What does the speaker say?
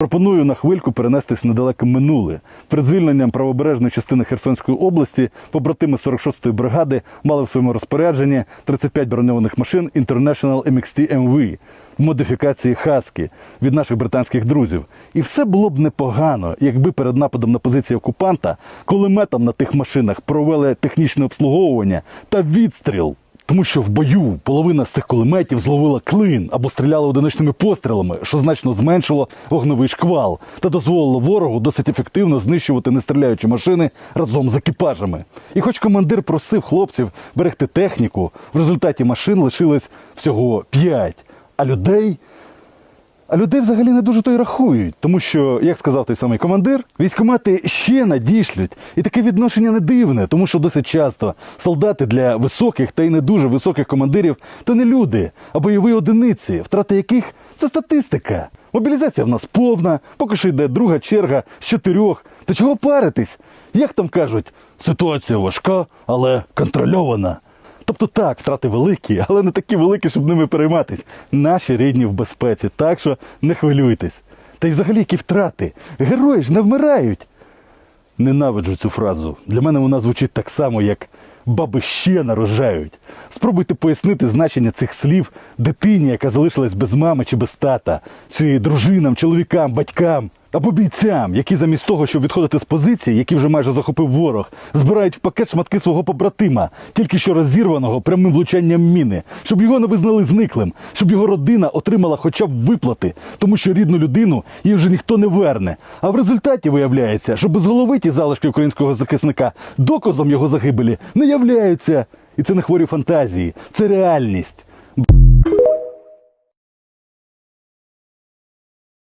Пропоную на хвильку перенестись в недалеке минуле. Перед звільненням правобережної частини Херсонської області побратими 46-ї бригади мали в своєму розпорядженні 35 броньованих машин International MXT MV в модифікації Хаскі від наших британських друзів. І все було б непогано, якби перед нападом на позиції окупанта кулеметом на тих машинах провели технічне обслуговування та відстріл. Тому що в бою половина з цих кулеметів зловила клин або стріляла одиночними пострілами, що значно зменшило вогневий шквал та дозволило ворогу досить ефективно знищувати нестріляючі машини разом з екіпажами. І хоч командир просив хлопців берегти техніку, в результаті машин лишилось всього п'ять, а людей а людей взагалі не дуже то й рахують, тому що, як сказав той самий командир, військомати ще надішлють. І таке відношення не дивне, тому що досить часто солдати для високих та й не дуже високих командирів то не люди, а бойові одиниці, втрати яких це статистика. Мобілізація в нас повна, поки що йде друга черга з чотирьох. То чого паритись? Як там кажуть, ситуація важка, але контрольована. Тобто так, втрати великі, але не такі великі, щоб ними перейматись. Наші рідні в безпеці, так що не хвилюйтесь. Та й взагалі які втрати? Герої ж не вмирають. Ненавиджу цю фразу. Для мене вона звучить так само, як баби ще нарожають. Спробуйте пояснити значення цих слів дитині, яка залишилась без мами чи без тата, чи дружинам, чоловікам, батькам. Або бійцям, які замість того, щоб відходити з позиції, які вже майже захопив ворог, збирають в пакет шматки свого побратима, тільки що розірваного прямим влучанням міни, щоб його не визнали зниклим, щоб його родина отримала хоча б виплати, тому що рідну людину їй вже ніхто не верне. А в результаті виявляється, що безголовиті залишки українського захисника доказом його загибелі не являються. І це не хворі фантазії, це реальність.